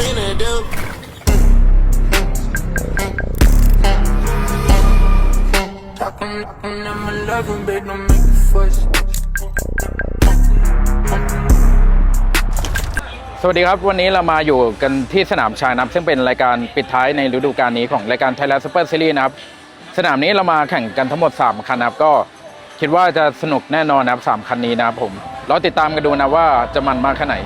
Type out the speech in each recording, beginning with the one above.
finna do? Talking, talking, I'm a loving, babe, don't make a fuss. สวัสดีครับ วันนี้เรามาอยู่กันที่สนามชายนับซึ่งเป็นรายการปิดท้ายในฤดูกาลนี้ของรายการ Thailand Super Series นะครับ สนามนี้เรามาแข่งกันทั้งหมด 3 คันนะครับ ก็คิดว่าจะสนุกแน่นอนนะครับ 3 คันนี้นะครับผมเราติดตามกันดูนะว่าจะมันมากแค่ไหน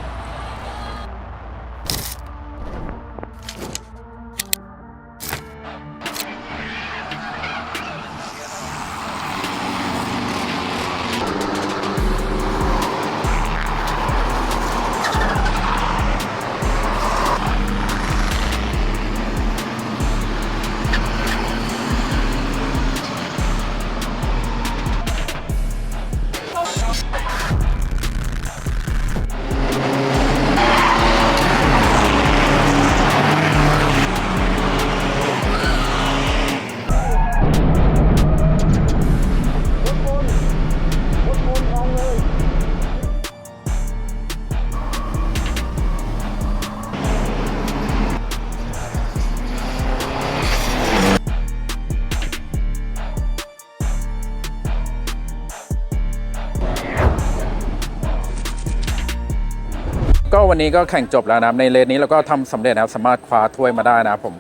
ก็วันนี้ก็แข่งจบแล้วนะครับในเลนนี้เราก็ทำสำเร็จนะครับสามารถคว้าถ้วยมาได้นะครับผม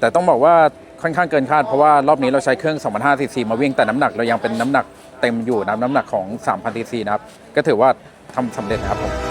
แต่ต้องบอกว่าค่อนข้างเกินคาดเพราะว่ารอบนี้เราใช้เครื่อง2,500ซีซีมาวิ่งแต่น้ำหนักเรายังเป็นน้ำหนักเต็มอยู่นะน้ำหนักของ3,000ซีซีนะครับก็ถือว่าทำสำเร็จนะครับผม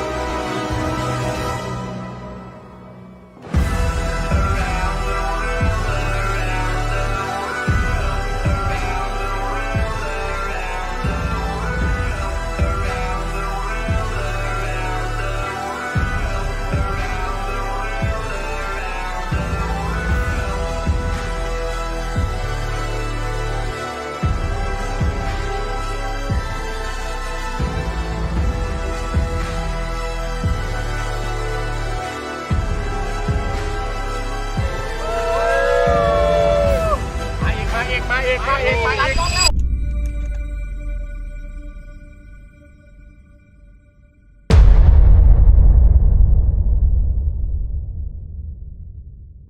เอกพระเอกพ